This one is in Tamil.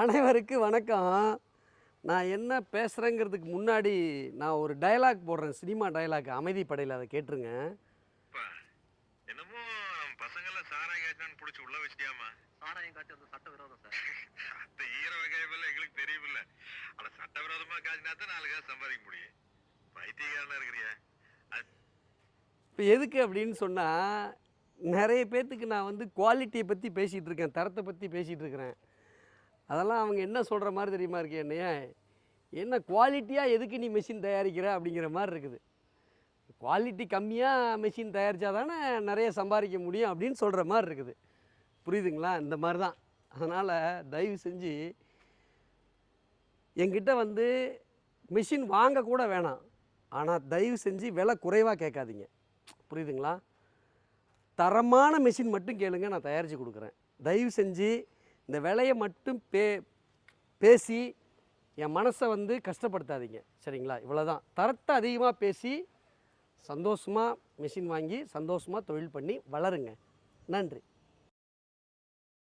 அனைவருக்கு வணக்கம். நான் என்ன பேசுகிறேங்கிறதுக்கு முன்னாடி நான் ஒரு டயலாக் போடுறேன். சினிமா டயலாக் அமைதி படையில் அதை கேட்டுருங்க. என்னமோ பசங்கள சாராயம் காய்ச்சான்னு புடிச்சு உள்ள வச்சிட்டியாமா சாராயம் காய்ச்சி அந்த சட்ட விரோதம் சார். அந்த ஈர வகையெல்லாம் எங்களுக்கு தெரியுமில்ல. ஆனா சட்டவிரோதமா காய்ச்சினா தான் நாலு காசு சம்பாதிக்க முடியும். பைத்தியக்காரனா இருக்கிறியா? அது இப்போ எதுக்கு அப்படின்னு சொன்னால் நிறைய பேர்த்துக்கு நான் வந்து குவாலிட்டியை பற்றி பேசிகிட்டு இருக்கேன் தரத்தை பற்றி பேசிகிட்டு இருக்கிறேன். அதெல்லாம் அவங்க என்ன சொல்கிற மாதிரி தெரியுமா இருக்கு என்னைய? என்ன குவாலிட்டியாக எதுக்கு நீ மெஷின் தயாரிக்கிற அப்படிங்கிற மாதிரி இருக்குது. குவாலிட்டி கம்மியாக மெஷின் தயாரித்தா தானே நிறைய சம்பாதிக்க முடியும் அப்படின்னு சொல்கிற மாதிரி இருக்குது. புரியுதுங்களா? இந்த மாதிரி தான். அதனால் தயவு செஞ்சு என்கிட்ட வந்து மிஷின் வாங்கக்கூட வேணாம். ஆனால் தயவு செஞ்சு விலை குறைவாக கேட்காதீங்க. புரியுதுங்களா? தரமான மிஷின் மட்டும் கேளுங்க நான் தயாரித்து கொடுக்குறேன். தயவு செஞ்சு இந்த விலையை மட்டும் பே பேசி என் மனசை வந்து கஷ்டப்படுத்தாதீங்க. சரிங்களா? இவ்வளோதான் தரத்தை அதிகமாக பேசி சந்தோஷமாக மிஷின் வாங்கி சந்தோஷமாக தொழில் பண்ணி வளருங்க. நன்றி.